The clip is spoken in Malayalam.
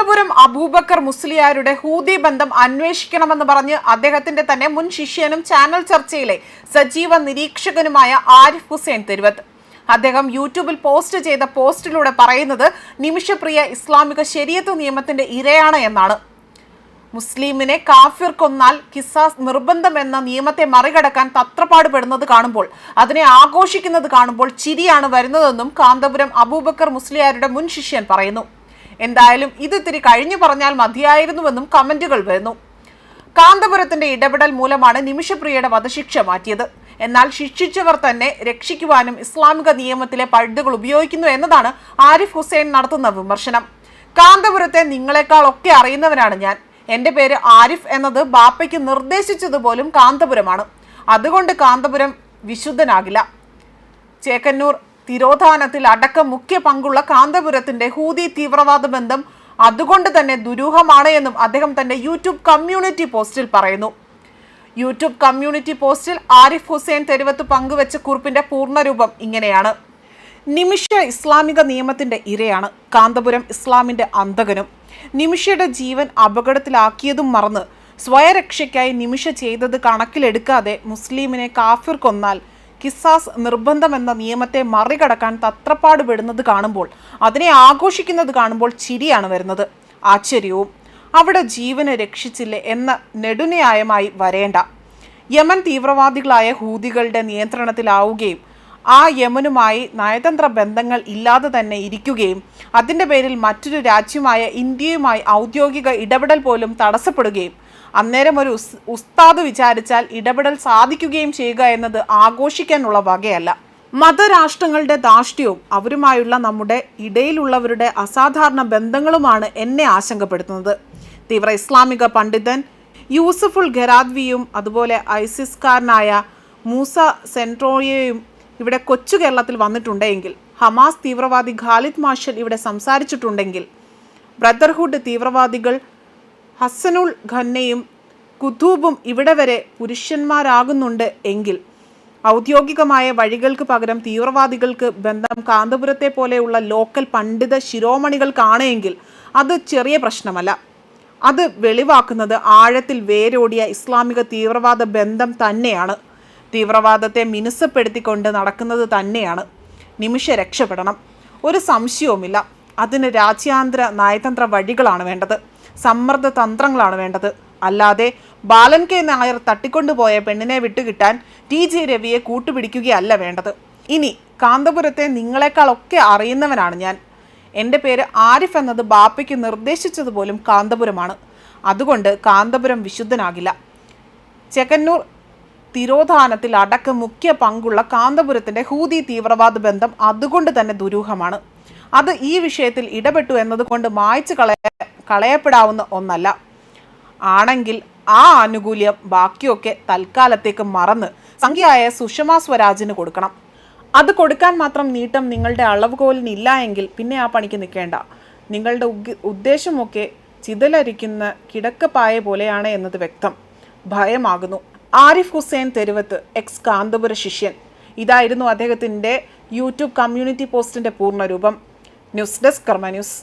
കാന്തപുരം അബൂബക്കർ മുസ്ലിയാരുടെ ഹൂതി ബന്ധം അന്വേഷിക്കണമെന്ന് പറഞ്ഞ് അദ്ദേഹത്തിന്റെ തന്നെ മുൻ ശിഷ്യനും ചാനൽ ചർച്ചയിലെ സജീവ നിരീക്ഷകനുമായ ആരിഫ് ഹുസൈൻ തിരുവത്ത്. അദ്ദേഹം യൂട്യൂബിൽ പോസ്റ്റ് ചെയ്ത പോസ്റ്റിലൂടെ പറയുന്നത് നിമിഷപ്രിയ ഇസ്ലാമിക ശരിയത്ത് നിയമത്തിന്റെ ഇരയാണ് എന്നാണ്. മുസ്ലിമിനെ കാഫിർ കൊന്നാൽ കിസാസ് നിർബന്ധം എന്ന നിയമത്തെ മറികടക്കാൻ തത്രപ്പാടുപെടുന്നത് കാണുമ്പോൾ അതിനെ ആഘോഷിക്കുന്നത് കാണുമ്പോൾ ചിരിയാണ് വരുന്നതെന്നും കാന്തപുരം അബൂബക്കർ മുസ്ലിയാരുടെ മുൻ ശിഷ്യൻ പറയുന്നു. എന്തായാലും ഇത് ഇത്തിരി കഴിഞ്ഞു പറഞ്ഞാൽ മതിയായിരുന്നുവെന്നും കമന്റുകൾ വരുന്നു. കാന്തപുരത്തിന്റെ ഇടപെടൽ മൂലമാണ് നിമിഷപ്രിയയുടെ വധശിക്ഷ മാറ്റിയത്. എന്നാൽ ശിക്ഷിച്ചവർ തന്നെ രക്ഷിക്കുവാനും ഇസ്ലാമിക നിയമത്തിലെ പഴുതുകൾ ഉപയോഗിക്കുന്നു എന്നതാണ് ആരിഫ് ഹുസൈൻ നടത്തുന്ന വിമർശനം. കാന്തപുരത്തെ നിങ്ങളെക്കാൾ ഒക്കെ അറിയുന്നവനാണ് ഞാൻ. എന്റെ പേര് ആരിഫ് എന്നത് ബാപ്പയ്ക്ക് നിർദ്ദേശിച്ചത് പോലും കാന്തപുരമാണ്. അതുകൊണ്ട് കാന്തപുരം വിശുദ്ധനാകില്ല. ചേക്കന്നൂർ തിരോധാനത്തിൽ അടക്കം മുഖ്യ പങ്കുള്ള കാന്തപുരത്തിന്റെ ഹൂതി തീവ്രവാദ ബന്ധം അതുകൊണ്ട് തന്നെ ദുരൂഹമാണ് എന്നും അദ്ദേഹം തന്റെ യൂട്യൂബ് കമ്മ്യൂണിറ്റി പോസ്റ്റിൽ പറയുന്നു. യൂട്യൂബ് കമ്മ്യൂണിറ്റി പോസ്റ്റിൽ ആരിഫ് ഹുസൈൻ തെരുവത്ത് പങ്കുവച്ച കുറിപ്പിന്റെ പൂർണരൂപം ഇങ്ങനെയാണ്. നിമിഷ ഇസ്ലാമിക നിയമത്തിന്റെ ഇരയാണ്. കാന്തപുരം ഇസ്ലാമിന്റെ അന്തകനും നിമിഷയുടെ ജീവൻ അപകടത്തിലാക്കിയതും മറന്ന് സ്വയരക്ഷയ്ക്കായി നിമിഷ ചെയ്തത് കണക്കിലെടുക്കാതെ മുസ്ലിമിനെ കാഫിർ കൊന്നാൽ കിസാസ് നിർബന്ധമെന്ന നിയമത്തെ മറികടക്കാൻ തത്രപ്പാട് പെടുന്നത് കാണുമ്പോൾ അതിനെ ആഘോഷിക്കുന്നത് കാണുമ്പോൾ ചിരിയാണ് വരുന്നത്. ആശ്ചര്യവും. അവിടെ ജീവനെ രക്ഷിച്ചില്ലേ എന്ന നെടുന്യായമായി വരേണ്ട. യമൻ തീവ്രവാദികളായ ഹൂതികളുടെ നിയന്ത്രണത്തിലാവുകയും ആ യമനുമായി നയതന്ത്ര ബന്ധങ്ങൾ ഇല്ലാതെ തന്നെ ഇരിക്കുകയും അതിന്റെ പേരിൽ മറ്റൊരു രാജ്യമായ ഇന്ത്യയുമായി ഔദ്യോഗിക ഇടപെടൽ പോലും തടസ്സപ്പെടുകയും അന്നേരം ഒരു ഉസ് ഉസ്താദ് വിചാരിച്ചാൽ ഇടപെടൽ സാധിക്കുകയും ചെയ്യുക എന്നത് ആഘോഷിക്കാനുള്ള വകയല്ല. മതരാഷ്ട്രങ്ങളുടെ ധാർഷ്ട്യവും അവരുമായുള്ള നമ്മുടെ ഇടയിലുള്ളവരുടെ അസാധാരണ ബന്ധങ്ങളുമാണ് എന്നെ ആശങ്കപ്പെടുത്തുന്നത്. തീവ്ര ഇസ്ലാമിക പണ്ഡിതൻ യൂസഫുൾ ഖരാദ്വിയും അതുപോലെ ഐസിസ്കാരനായ മൂസ സെൻട്രോയയും ഇവിടെ കൊച്ചു കേരളത്തിൽ വന്നിട്ടുണ്ടെങ്കിൽ ഹമാസ് തീവ്രവാദി ഖാലിദ് മാഷൽ ഇവിടെ സംസാരിച്ചിട്ടുണ്ടെങ്കിൽ ബ്രദർഹുഡ് തീവ്രവാദികൾ ഹസനുൾ ഖന്നയും കുതൂബും ഇവിടെ വരെ പുരുഷന്മാരാകുന്നുണ്ട് എങ്കിൽ ഔദ്യോഗികമായ വഴികൾക്ക് പകരം തീവ്രവാദികൾക്ക് ബന്ധം കാന്തപുരത്തെ പോലെയുള്ള ലോക്കൽ പണ്ഡിത ശിരോമണികൾക്കാണ് എങ്കിൽ അത് ചെറിയ പ്രശ്നമല്ല. അത് വെളിവാക്കുന്നത് ആഴത്തിൽ വേരോടിയ ഇസ്ലാമിക തീവ്രവാദ ബന്ധം തന്നെയാണ്. തീവ്രവാദത്തെ മിനുസപ്പെടുത്തിക്കൊണ്ട് നടക്കുന്നത് തന്നെയാണ്. നിമിഷ രക്ഷപ്പെടണം. ഒരു സംശയവുമില്ല. അതിന് രാജ്യാന്തര നയതന്ത്ര വഴികളാണ് വേണ്ടത്. സമ്മർദ്ദ തന്ത്രങ്ങളാണ് വേണ്ടത്. അല്ലാതെ ബാലൻ കെ. നായർ തട്ടിക്കൊണ്ടുപോയ പെണ്ണിനെ വിട്ടുകിട്ടാൻ ടി. ജെ. രവിയെ കൂട്ടുപിടിക്കുകയല്ല വേണ്ടത്. ഇനി കാന്തപുരത്തെ നിങ്ങളെക്കാളൊക്കെ അറിയുന്നവനാണ് ഞാൻ. എന്റെ പേര് ആരിഫ് എന്നത് ബാപ്പയ്ക്ക് നിർദ്ദേശിച്ചതുപോലും കാന്തപുരമാണ്. അതുകൊണ്ട് കാന്തപുരം വിശുദ്ധനാകില്ല. ചെക്കന്നൂർ തിരോധാനത്തിൽ അടക്കം മുഖ്യ പങ്കുള്ള കാന്തപുരത്തിന്റെ ഹൂതി തീവ്രവാദ ബന്ധം അതുകൊണ്ട് തന്നെ ദുരൂഹമാണ്. അത് ഈ വിഷയത്തിൽ ഇടപെട്ടു എന്നതുകൊണ്ട് മായ്ച്ചു കളയ കളയപ്പെടാവുന്ന ഒന്നല്ല. ആണെങ്കിൽ ആ ആനുകൂല്യം ബാക്കിയൊക്കെ തൽക്കാലത്തേക്ക് മറന്ന് സംഖ്യയായ സുഷമ സ്വരാജിന് കൊടുക്കണം. അത് കൊടുക്കാൻ മാത്രം നീട്ടം നിങ്ങളുടെ അളവുകോലിനില്ല എങ്കിൽ പിന്നെ ആ പണിക്ക് നിൽക്കേണ്ട. നിങ്ങളുടെ ഉദ്ദേശമൊക്കെ ചിതലരിക്കുന്ന കിടക്കപ്പായ പോലെയാണ് എന്നത് വ്യക്തം. ഭയമാകുന്നു. ആരിഫ് ഹുസൈൻ തെരുവത്ത് എക്സ് കാന്തപുര ശിഷ്യൻ. ഇതായിരുന്നു അദ്ദേഹത്തിന്റെ യൂട്യൂബ് കമ്മ്യൂണിറ്റി പോസ്റ്റിന്റെ പൂർണരൂപം ന്യൂസ് ഡെസ്ക് കർമ്മ ന്യൂസ്.